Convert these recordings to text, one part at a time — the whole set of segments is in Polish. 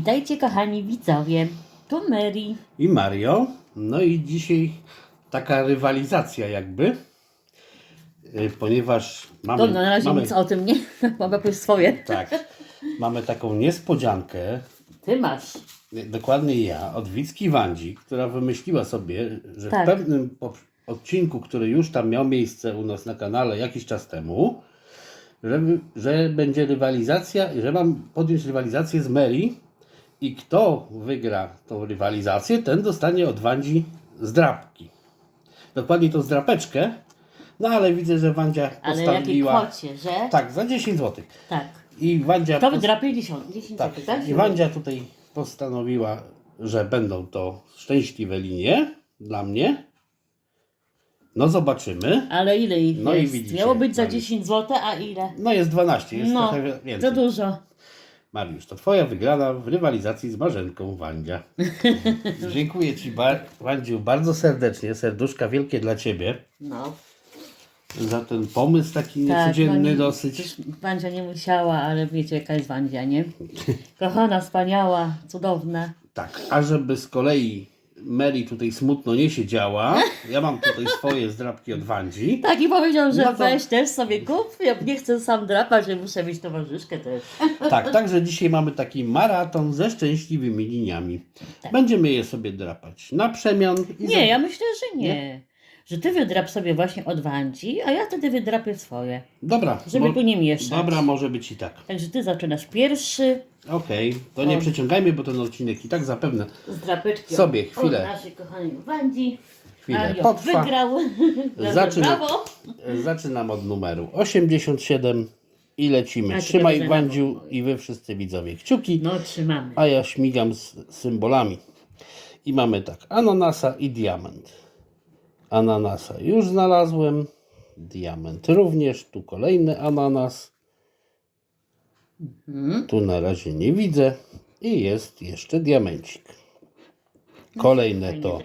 Witajcie kochani widzowie. Tu Mary. i Mario. No i dzisiaj taka rywalizacja jakby, y, ponieważ mamy, To na razie mamy, nic o tym nie. Mogę pójść swoje. tak, mamy taką niespodziankę, Ty masz. y, dokładnie ja, od Wicki Wandzi, która wymyśliła sobie, że Tak. w pewnym po- odcinku, który już tam miał miejsce u nas na kanale jakiś czas temu, że, że będzie rywalizacja i że mam podjąć rywalizację z Mary i kto wygra tą rywalizację, ten dostanie od Wandzi zdrapki. Dokładnie tą zdrapeczkę, no ale widzę, że Wandzia Ale jakiej postawiła... kwocie, że? Tak, za 10 zł. Tak. I Wandzia, To pos- wydrapie 10, 10 tak, złotych, tak? i Wandzia tutaj postanowiła, że będą to szczęśliwe linie dla mnie. No zobaczymy. Ale ile ich No i jest? widzicie, Miało być za Mariusz. 10 zł, a ile? No jest 12, jest no, trochę za więcej. dużo. Mariusz, to twoja wygrana w rywalizacji z Marzenką Wandzia. Dziękuję Ci, bar- Wandziu, bardzo serdecznie. Serduszka wielkie dla Ciebie No. za ten pomysł taki Tak, niecodzienny no, dosyć. Wandzia nie musiała, ale wiecie jaka jest Wandzia, nie? Kochana, wspaniała, cudowna. Tak, a żeby z kolei Mary tutaj smutno nie siedziała, ja mam tutaj swoje zdrapki od Wandzi. Tak i powiedział, że No to- weź też sobie kup. Ja nie chcę sam drapać, że muszę mieć towarzyszkę też. Tak, także dzisiaj mamy taki maraton ze szczęśliwymi liniami. Tak. Będziemy je sobie drapać na przemian. Nie, ja myślę, że nie. Że ty wydrap sobie właśnie od Wandzi, a ja wtedy wydrapię swoje. Dobra, Żeby tu nie mieszać. Dobra, może być i tak. Także ty zaczynasz pierwszy Okej, to nie przeciągajmy, bo ten odcinek i tak zapewne z drapeczki Sobie chwilę. od naszej kochanej Wandzi. chwilę Mario potrwa. wygrał. Zaczynam. Brawo. Zaczynam od numeru 87 i lecimy. A, Trzymaj tylko Wandziu i wy wszyscy widzowie kciuki, No trzymamy. a ja śmigam z symbolami. I mamy tak, ananasa i diament. Ananasa już znalazłem, diament również, tu kolejny ananas. Mhm. Tu na razie nie widzę i jest jeszcze diamencik. Kolejne to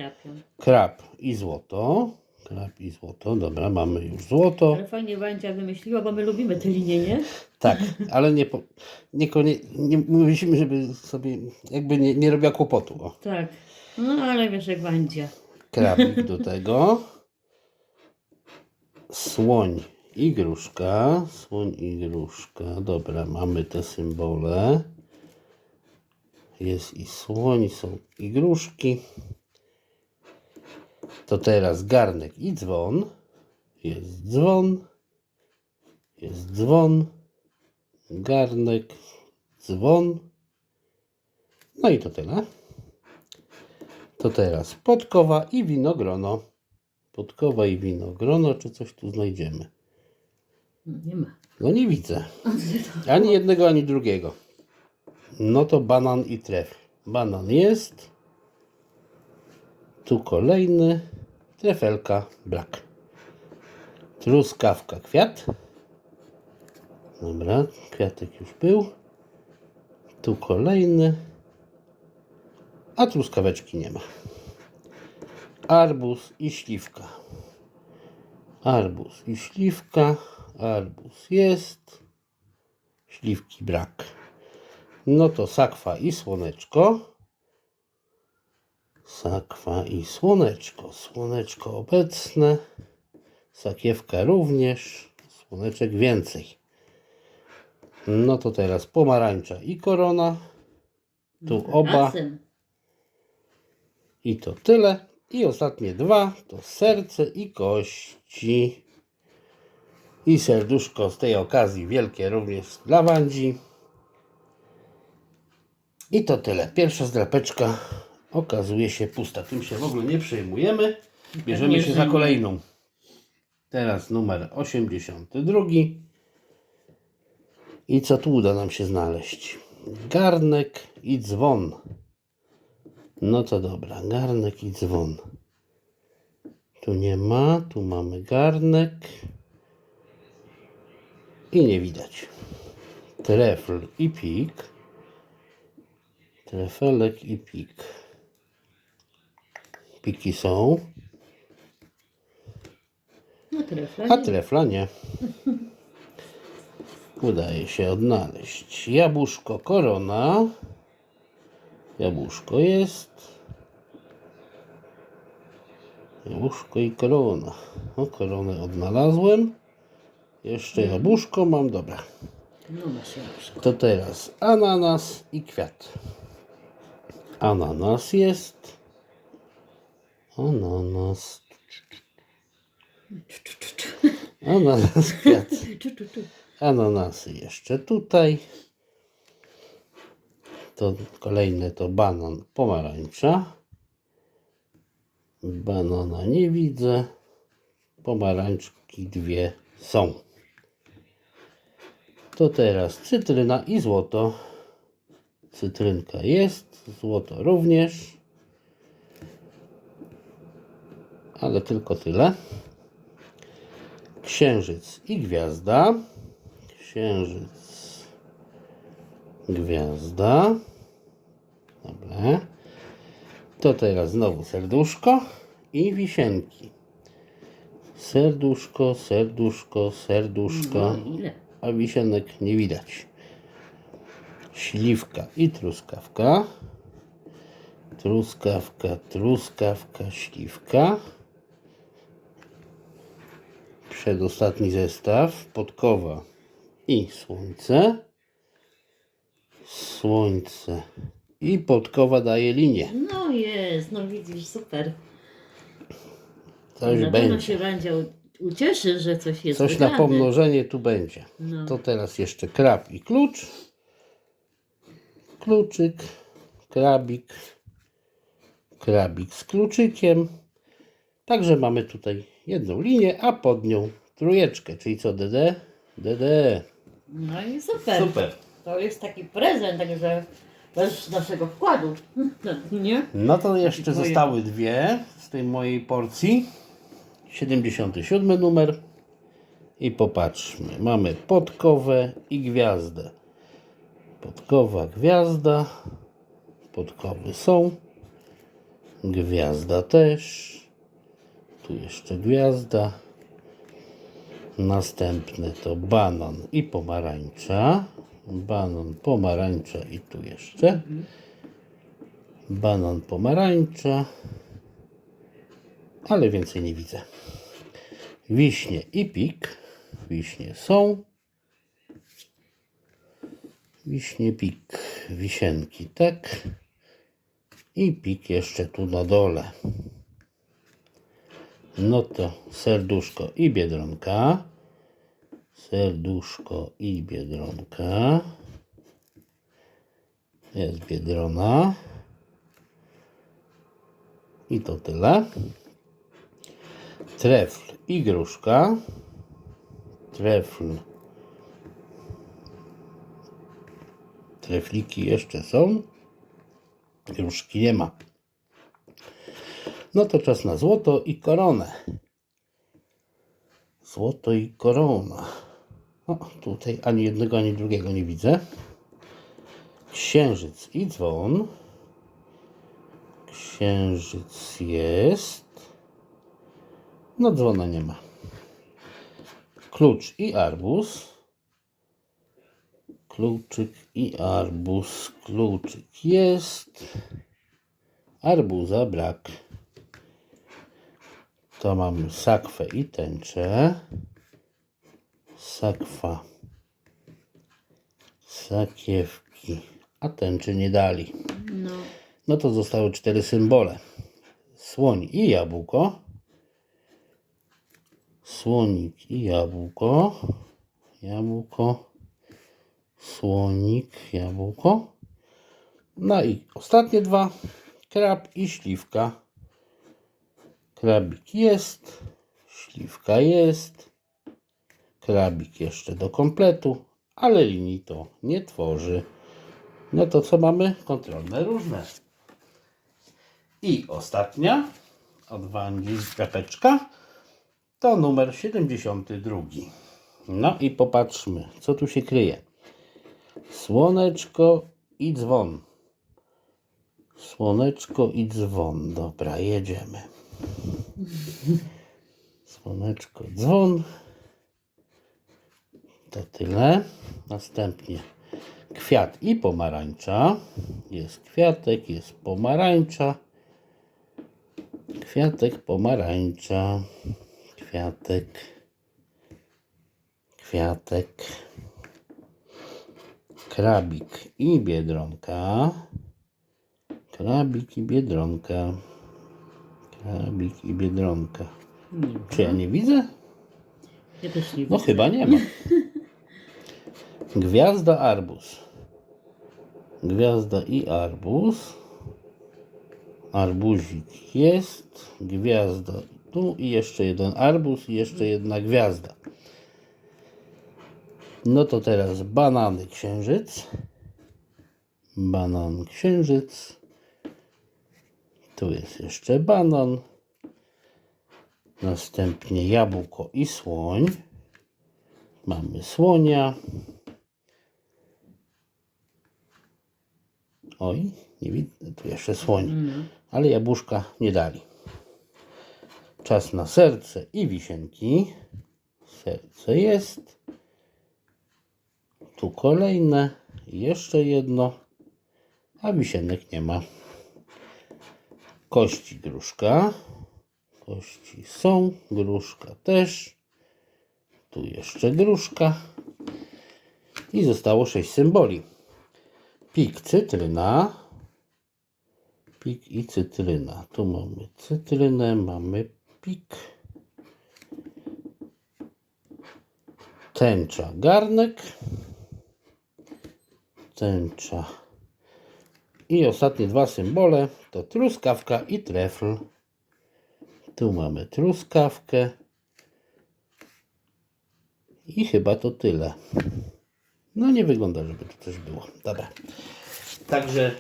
krab i złoto. Krab i złoto, dobra, mamy już złoto. Ale fajnie Wandzia wymyśliła, bo my lubimy te linie, nie? Tak, ale nie, po, niekonie, nie mówiliśmy, żeby sobie jakby nie, nie robiła kłopotu. O, Tak. No ale wiesz jak Wandzia. Krabik do tego. Słoń i gruszka. Słoń i gruszka. Dobra, mamy te symbole. Jest i słoń, są i gruszki. To teraz garnek i dzwon. Jest dzwon. Jest dzwon. Garnek, dzwon. No i to tyle. To teraz podkowa i winogrono. Podkowa i winogrono, czy coś tu znajdziemy? No, nie ma. No nie widzę. Ani jednego, ani drugiego. No to banan i tref. Banan jest. Tu kolejny. Trefelka brak. Truskawka kwiat. Dobra, kwiatek już był. Tu kolejny. A truskaweczki nie ma. Arbuz i śliwka. Arbuz i śliwka. Arbuz jest. Śliwki brak. No to sakwa i słoneczko. Sakwa i słoneczko. Słoneczko obecne. Sakiewka również. Słoneczek więcej. No to teraz pomarańcza i korona. Tu oba. I to tyle. I ostatnie dwa to serce i kości. I serduszko z tej okazji wielkie również dla Wandzi. I to tyle. Pierwsza zdrapeczka okazuje się pusta. Tym się w ogóle nie przejmujemy. Bierzemy Nie się za kolejną. Teraz numer 82. I co tu uda nam się znaleźć? Garnek i dzwon. No to dobra, garnek i dzwon. Tu nie ma, tu mamy garnek. I nie widać. Trefl i pik. Trefelek i pik. Piki są, No trefla. a trefla nie. Udaje się odnaleźć. Jabłuszko korona. Jabłuszko jest. Jabłuszko i korona. O, koronę odnalazłem. Jeszcze jabłuszko mam, dobra. No. To teraz ananas i kwiat. Ananas jest. Ananas. Ananas, kwiat. Ananasy jeszcze tutaj. To kolejne to banan, pomarańcza. Banana nie widzę. Pomarańczki dwie są. To teraz cytryna i złoto. Cytrynka jest, złoto również. Ale tylko tyle. Księżyc i gwiazda. Księżyc, gwiazda. Dobra. To teraz znowu serduszko i wisienki. Serduszko, serduszko, serduszko, No ile? a wisienek nie widać. Śliwka i truskawka. Truskawka, truskawka, śliwka. Przedostatni zestaw. Podkowa i słońce. Słońce. I podkowa daje linię. No jest, no widzisz, super. Coś na pewno będzie. się będzie u- ucieszy, że coś jest Coś na pomnożenie tu będzie. No. To teraz jeszcze krab i klucz. Kluczyk, krabik, krabik z kluczykiem. Także mamy tutaj jedną linię, a pod nią trójeczkę, czyli co DD? DD. No i super. Super. To jest taki prezent, także bez naszego wkładu. Nie? No to jeszcze Moje- zostały dwie z tej mojej porcji. 77 numer. I popatrzmy. Mamy podkowę i gwiazdę. Podkowa, gwiazda. Podkowy są. Gwiazda też. Tu jeszcze gwiazda. Następne to banan i pomarańcza. Banan, pomarańcza i tu jeszcze banan pomarańcza, ale więcej nie widzę. Wiśnie i pik. Wiśnie są. Wiśnie, pik, wisienki, tak. I pik jeszcze tu na dole. No to serduszko i biedronka. Serduszko i biedronka. Jest biedrona. I to tyle. Trefl i gruszka. Trefl. Trefliki jeszcze są. Gruszki nie ma. No to czas na złoto i koronę. Złoto i korona. O, tutaj ani jednego, ani drugiego nie widzę. Księżyc i dzwon. Księżyc jest. No dzwona nie ma. Klucz i arbuz. Kluczyk i arbuz. Kluczyk jest. Arbuza brak. To mamy sakwę i tęczę. Sakwa. Sakiewki. A tęczy nie dali. No. No to zostały cztery symbole. Słoń i jabłko. Słonik i jabłko. Jabłko. Słonik, jabłko. No i ostatnie dwa. Krab i śliwka. Krabik jest. Śliwka jest. Krabik jeszcze do kompletu, ale linii to nie tworzy. No to co mamy? Kontrolne różne. I ostatnia od Wandzi kropeczka to numer 72. No i popatrzmy, co tu się kryje. Słoneczko i dzwon. Słoneczko i dzwon. Dobra, jedziemy. Słoneczko, dzwon. To tyle. Następnie kwiat i pomarańcza. Jest kwiatek, jest pomarańcza. Kwiatek, pomarańcza. Kwiatek. Kwiatek. Krabik i biedronka. Krabik i biedronka. Krabik i biedronka. Nie, Czy ja nie widzę? ja też nie No widzę. chyba nie ma. Gwiazda arbuz. Gwiazda i arbuz. Arbuzik jest. Gwiazda tu i jeszcze jeden arbuz i jeszcze jedna gwiazda. No to teraz banany księżyc. Banan księżyc. Tu jest jeszcze banan. Następnie jabłko i słoń. Mamy słonia. Oj, nie widzę, tu jeszcze słoń. Ale jabłuszka nie dali. Czas na serce i wisienki. Serce jest. Tu kolejne. Jeszcze jedno. A wisienek nie ma. Kości gruszka. Kości są. Gruszka też. Tu jeszcze gruszka. I zostało sześć symboli. Pik cytryna. Pik i cytryna. Tu mamy cytrynę, mamy pik. Tęcza, garnek. Tęcza. I ostatnie dwa symbole to truskawka i trefl. Tu mamy truskawkę. I chyba to tyle. No nie wygląda, żeby tu coś było. Dobra. Także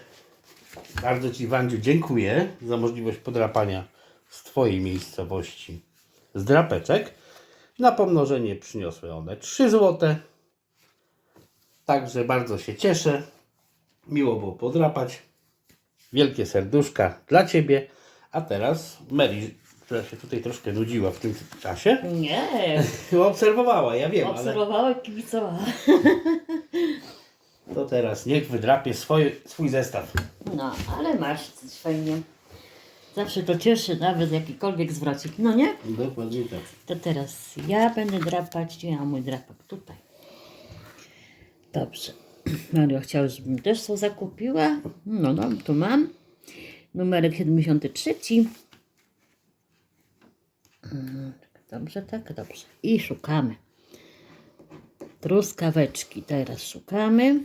bardzo Ci, Wandziu, dziękuję za możliwość podrapania z Twojej miejscowości z drapeczek. Na pomnożenie przyniosły one 3 zł. Także bardzo się cieszę. Miło było podrapać. Wielkie serduszka dla Ciebie. A teraz Mary, która się tutaj troszkę nudziła w tym czasie, Nie, obserwowała, ja wiem, ale obserwowała i kibicowała. to teraz niech wydrapie swój, swój zestaw. No, ale masz coś fajnie. Zawsze to cieszy, nawet jakikolwiek zwrocik. No nie? Dokładnie tak. To teraz ja będę drapać. Gdzie ja mam mój drapak? Tutaj. Dobrze. Mario chciał, żebym też to zakupiła. No, no, tu mam. Numerek 73. Mm, Dobrze, tak, dobrze. I szukamy. Truskaweczki teraz szukamy.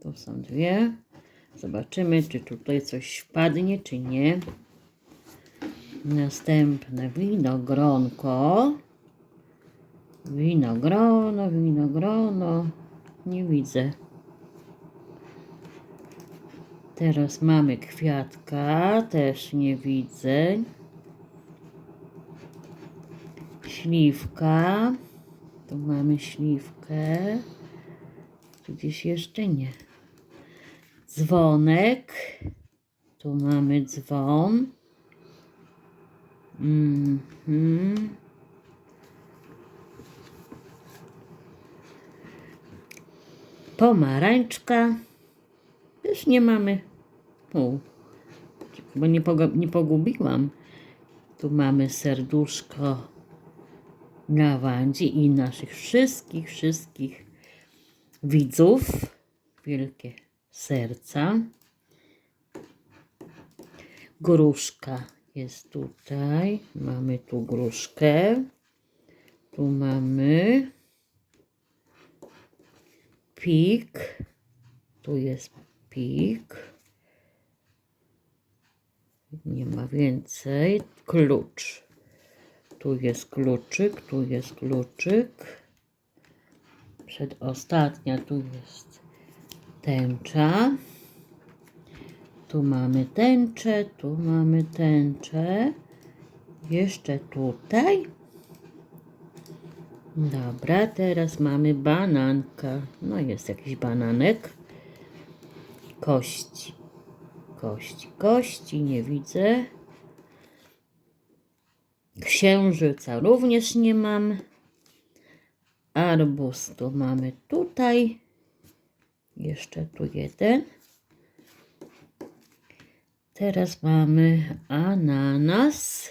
Tu są dwie. Zobaczymy, czy tutaj coś wpadnie, czy nie. Następne winogronko. Winogrono, winogrono. Nie widzę. Teraz mamy kwiatka, też nie widzę. Śliwka. Tu mamy śliwkę. Gdzieś jeszcze nie. Dzwonek. Tu mamy dzwon. Mhm. Pomarańczka. Nie mamy. O, bo nie, nie pogubiłam. Tu mamy serduszko dla Wandzi i naszych wszystkich, wszystkich widzów. Wielkie serca. Gruszka jest tutaj. Mamy tu gruszkę. Tu mamy pik. Tu jest pik. Nie ma więcej. Klucz. Tu jest kluczyk, tu jest kluczyk. Przedostatnia tu jest tęcza. Tu mamy tęczę, tu mamy tęczę. Jeszcze tutaj. Dobra, teraz mamy bananka. No jest jakiś bananek. Kości. Kości, kości, nie widzę. Księżyca również nie mam. Arbuz tu mamy tutaj. Jeszcze tu jeden. Teraz mamy ananas.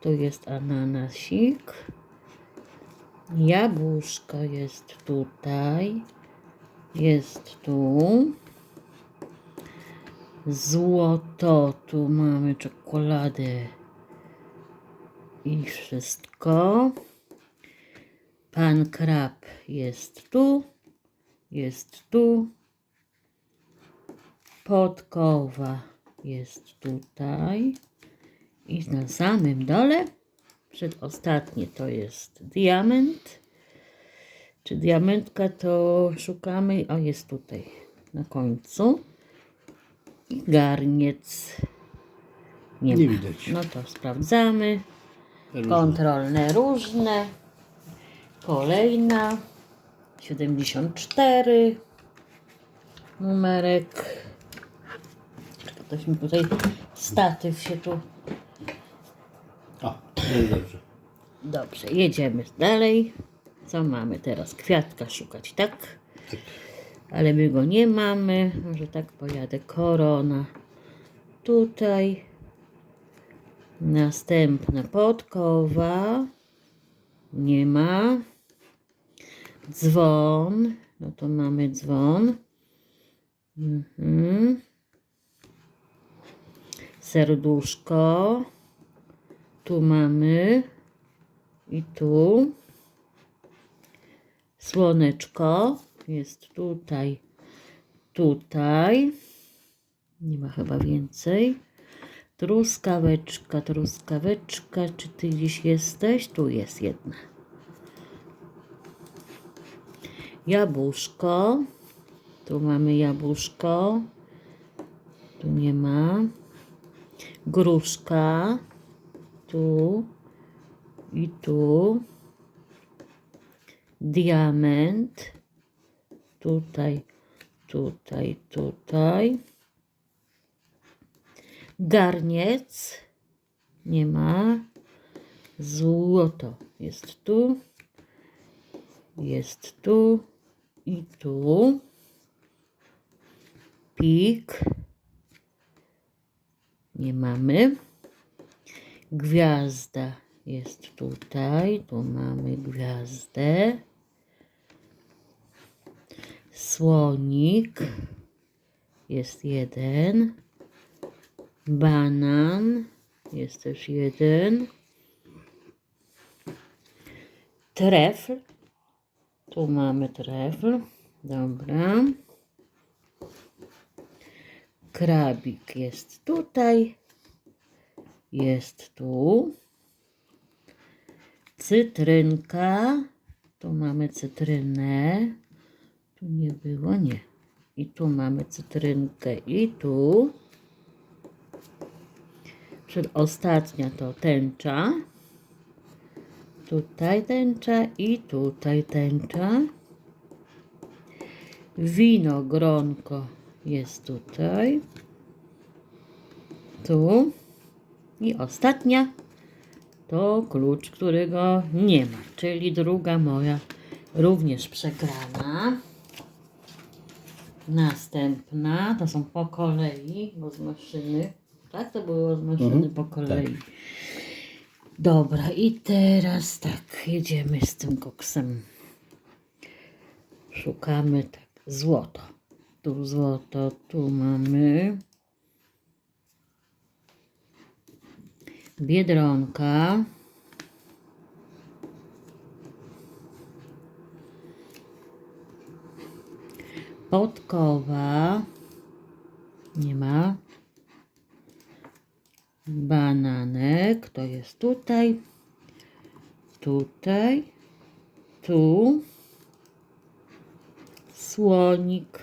Tu jest ananasik. Jabłuszko jest tutaj. Jest tu. Złoto. Tu mamy czekoladę. I wszystko. Pan krab jest tu. Jest tu. Podkowa jest tutaj. I na samym dole, przedostatnie to jest diament. Czy diamentka to szukamy? O, jest tutaj na końcu. I garniec. Nie, Nie ma. widać. No to sprawdzamy. Różne. Kontrolne różne. Kolejna. 74. Numerek. Ktoś mi tutaj statyw się tu. O, jest dobrze. Dobrze, jedziemy dalej. Co mamy teraz? Kwiatka szukać, tak? Ale my go nie mamy. Może tak pojadę. Korona. Tutaj. Następna podkowa. Nie ma. Dzwon. No to mamy dzwon. Mhm. Serduszko. Tu mamy. I tu. Słoneczko jest tutaj, tutaj. Nie ma chyba więcej. Truskaweczka, truskaweczka. Czy ty gdzieś jesteś? Tu jest jedna. Jabłuszko. Tu mamy jabłuszko. Tu nie ma. Gruszka. Tu i tu. Diament. Tutaj, tutaj, tutaj. Garniec. Nie ma. Złoto jest tu. Jest tu i tu. Pik. Nie mamy. Gwiazda jest tutaj. Tu mamy gwiazdę. Słonik jest jeden. Banan jest też jeden. Trefl. Tu mamy trefl. Dobra. Krabik jest tutaj. Jest tu. Cytrynka. Tu mamy cytrynę. Tu nie było, nie. I tu mamy cytrynkę i tu. Przedostatnia to tęcza. Tutaj tęcza i tutaj tęcza. Winogronko jest tutaj. Tu. I ostatnia to klucz, którego nie ma, czyli druga moja również przegrana. Następna, to są po kolei, bo z maszyny. Tak, to było z maszyny Mhm, po kolei. Dobra, i teraz tak, jedziemy z tym koksem. Szukamy tak, złoto. Tu złoto, tu mamy. Biedronka. Podkowa. Nie ma. Bananek. To jest tutaj. Tutaj. Tu. Słonik.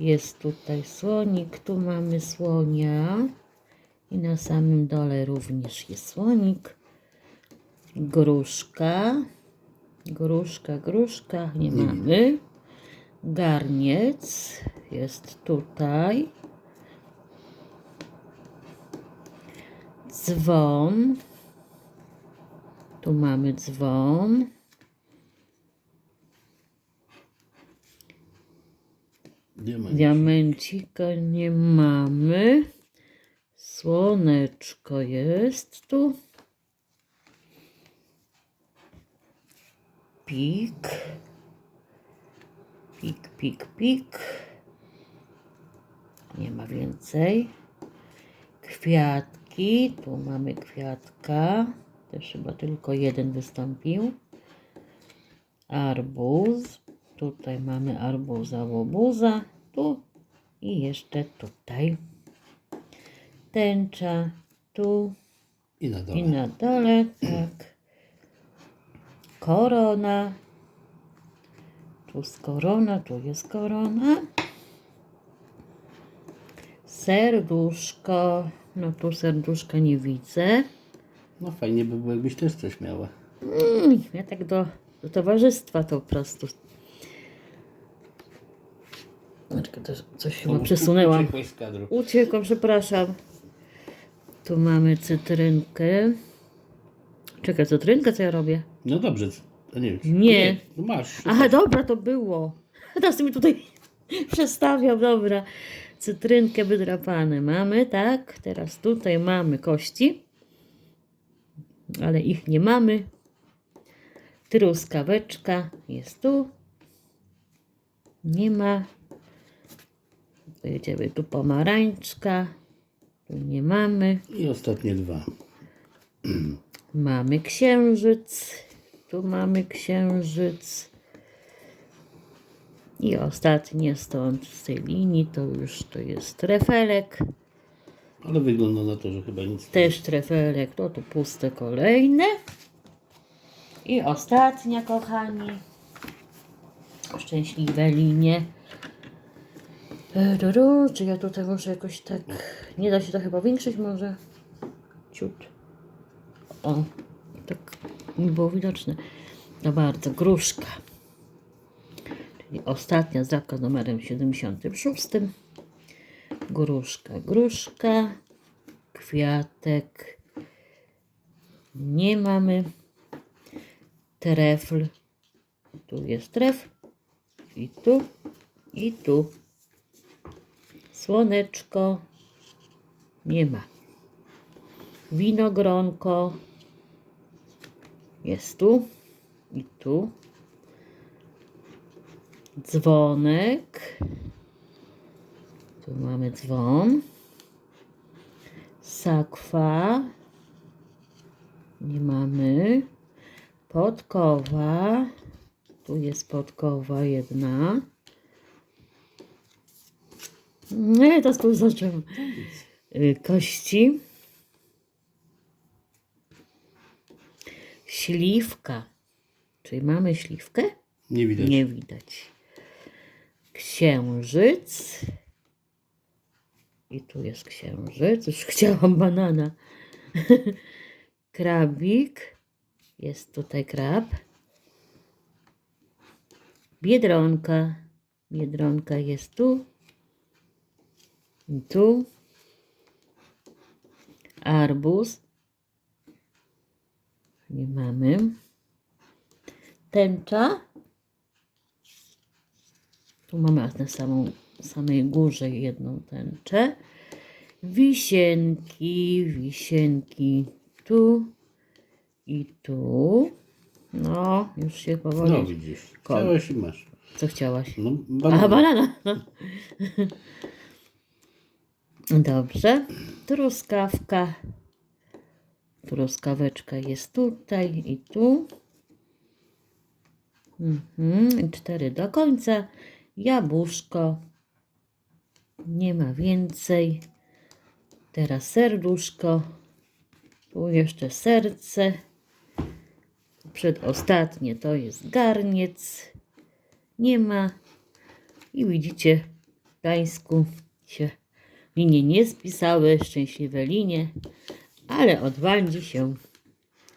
Jest tutaj słonik. Tu mamy słonia. I na samym dole również jest słonik. Gruszka. Gruszka, gruszka. Nie mamy. Garniec jest tutaj. Dzwon. Tu mamy dzwon. Diamencik. Diamencika nie mamy. Słoneczko jest tu. Pik. Pik, pik, pik. Nie ma więcej. Kwiatki. Tu mamy kwiatka. Też chyba tylko jeden wystąpił. Arbuz. Tutaj mamy arbuza, łobuza. Tu i jeszcze tutaj. Tęcza. Tu I na dole. i na dole. Tak. Korona. Tu jest korona, tu jest korona. Serduszko. No tu serduszka nie widzę. No fajnie by było, jakbyś też coś miała. Mm, Ja tak do, do towarzystwa to po prostu. Znaczy, też coś chyba przesunęłam. Uciekłeś z kadru. Uciekłam, przepraszam. Tu mamy cytrynkę. Czekaj, cytrynkę co ja robię? No dobrze, nie wiem. Nie. No masz. Aha, dobra, to było. Teraz mi tutaj przestawiam, dobra. Cytrynkę wydrapane mamy, tak? Teraz tutaj mamy kości. Ale ich nie mamy. Truskaweczka jest tu. Nie ma. Pojedziemy tu pomarańczka. Tu nie mamy. I ostatnie dwa. Mamy księżyc. Tu mamy księżyc. I ostatnie stąd z tej linii to już to jest trefelek. Ale wygląda na to, że chyba nic. Też trefelek, to tu puste kolejne. I ostatnia, kochani. Szczęśliwe linie. Du, Czy ja tutaj muszę jakoś tak... Nie da się to chyba większyć może? Ciut. O, tak nie było widoczne. No bardzo, gruszka. Czyli ostatnia zdrawka z numerem 76. Gruszka, gruszka. Kwiatek. Nie mamy. Trefl. Tu jest tref. I tu. I tu. Słoneczko. Nie ma. Winogronko. Jest tu. I tu. Dzwonek. Tu mamy dzwon. Sakwa. Nie mamy. Podkowa. Tu jest podkowa jedna. Nie, to tu. Y, Kości. Śliwka. Czyli mamy śliwkę? Nie widać. Nie widać. Księżyc. I tu jest księżyc. Już chciałam banana. Krabik. Jest tutaj krab. Biedronka. Biedronka jest tu. I tu. Arbuz. Nie mamy. Tęcza. Tu mamy na samą, samej górze jedną tęczę. Wisienki, wisienki tu i tu. No, już się powoli. No widzisz. Kon. Chciałeś i masz. Co chciałaś? No, Aha, banana. banana. No. Dobrze. Truskawka. Truskaweczka jest tutaj i tu. Mhm. Cztery do końca. Jabłuszko. Nie ma więcej. Teraz serduszko. Tu jeszcze serce. Przedostatnie to jest garniec. Nie ma. I widzicie, w się linie nie spisały, szczęśliwe linie, ale od Wandzi się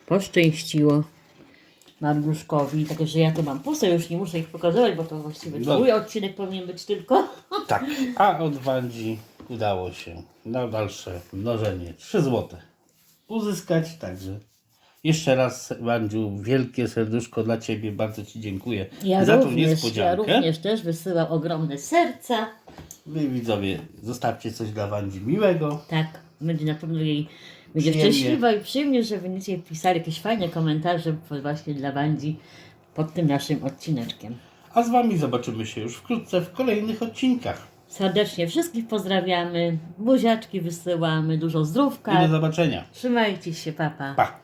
poszczęściło Mariuszkowi. Także ja tu mam puste, już nie muszę ich pokazywać, bo to właściwie No. twój odcinek powinien być tylko. Tak. A od Wandzi udało się na dalsze mnożenie 3 złote uzyskać, także Jeszcze raz, Wandziu, wielkie serduszko dla Ciebie. Bardzo Ci dziękuję Ja za tą również, ja niespodziankę. również też wysyłam ogromne serca. Wy widzowie, zostawcie coś dla Wandzi miłego. Tak, będzie na pewno jej będzie Przyjemnie. szczęśliwa i przyjemnie, że będziecie pisali jakieś fajne komentarze właśnie dla Bandzi pod tym naszym odcineczkiem. A z Wami zobaczymy się już wkrótce w kolejnych odcinkach. Serdecznie wszystkich pozdrawiamy, buziaczki wysyłamy, dużo I do zdrówka. zobaczenia. Trzymajcie się, papa. Pa!